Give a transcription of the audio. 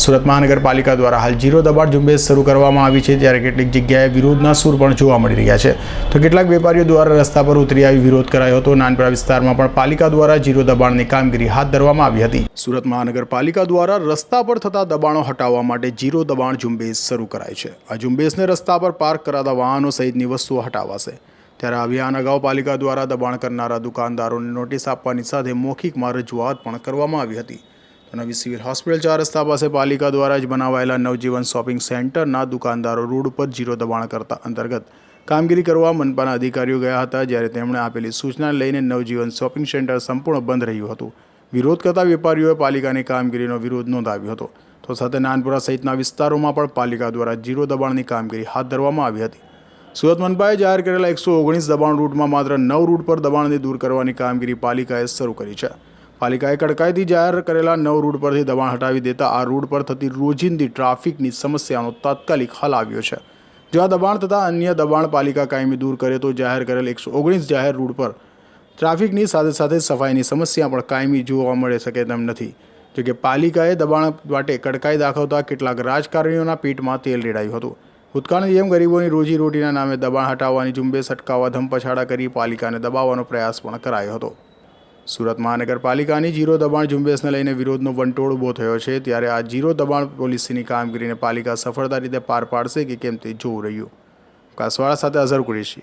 સુરત મહાનગરપાલિકા દ્વારા હાલ જીરો દબાણ ઝુંબેશ શરૂ કરવામાં આવી છે ત્યારે કેટલીક જગ્યાએ વિરોધના સૂર પણ જોવા મળી રહ્યા છે. તો કેટલાક વેપારીઓ દ્વારા રસ્તા પર ઉતરી આવી વિરોધ કરાયો હતો. નાનપરા વિસ્તારમાં પણ પાલિકા દ્વારા જીરો દબાણની કામગીરી હાથ ધરવામાં આવી હતી. સુરત મહાનગરપાલિકા દ્વારા રસ્તા પર થતા દબાણો હટાવવા માટે જીરો દબાણ ઝુંબેશ શરૂ કરાય છે. આ ઝુંબેશને રસ્તા પર પાર્ક કરાતા વાહનો સહિતની વસ્તુઓ હટાવાશે. ત્યારે અભિયાન અગાઉ પાલિકા દ્વારા દબાણ કરનારા દુકાનદારોને નોટિસ આપવાની સાથે મૌખિકમાં રજૂઆત પણ કરવામાં આવી હતી. નવી સિવિલ હોસ્પિટલ ચાર રસ્તા પાસે પાલિકા દ્વારા જ બનાવાયેલા નવજીવન શોપિંગ સેન્ટરના દુકાનદારો રોડ ઉપર જીરો દબાણ કરતા અંતર્ગત કામગીરી કરવા મનપાના અધિકારીઓ ગયા હતા, જ્યારે તેમણે આપેલી સૂચના લઈને નવજીવન શોપિંગ સેન્ટર સંપૂર્ણ બંધ રહ્યું હતું. વિરોધ કરતા વેપારીઓએ પાલિકાની કામગીરીનો વિરોધ નોંધાવ્યો હતો. તો સાથે નાનપુરા સહિતના વિસ્તારોમાં પણ પાલિકા દ્વારા જીરો દબાણની કામગીરી હાથ ધરવામાં આવી હતી. સુરત મનપાએ જાહેર કરેલા એકસો ઓગણીસ દબાણ રૂટમાં માત્ર નવ રૂટ પર દબાણને દૂર કરવાની કામગીરી પાલિકાએ શરૂ કરી છે. પાલિકાએ કડકાઈથી જાહેર કરેલા નવ રૂટ પરથી દબાણ હટાવી દેતા આ રૂટ પર થતી રોજિંદી ટ્રાફિકની સમસ્યાનો તાત્કાલિક હલ આવ્યો છે. જો આ દબાણ તથા અન્ય દબાણ પાલિકા કાયમી દૂર કરે તો જાહેર કરેલ એકસો ઓગણીસ જાહેર રૂટ પર ટ્રાફિકની સાથે સાથે સફાઈની સમસ્યા પણ કાયમી જોવા મળે શકે તેમ નથી. જોકે પાલિકાએ દબાણ માટે કડકાઈ દાખવતા કેટલાક રાજકારણીઓના પીઠમાં તેલ રેડાયું હતું. ભૂતકાળની જેમ ગરીબોની રોજી રોટીના નામે દબાણ હટાવવાની ઝુંબેશ અટકાવવા ધમપછાડા કરી પાલિકાને દબાવવાનો પ્રયાસ પણ કરાયો હતો. સુરત મહાનગરપાલિકાની જીરો દબાણ ઝુંબેશને લઈને વિરોધનો વંટોળ ઊભો થયો છે, ત્યારે આ જીરો દબાણ પોલિસીની કામગીરીને પાલિકા સફળતા રીતે પાર પાડશે કે કેમ તે જોવું રહ્યું. કાસવાળા સાથે અઝર કુરેશી.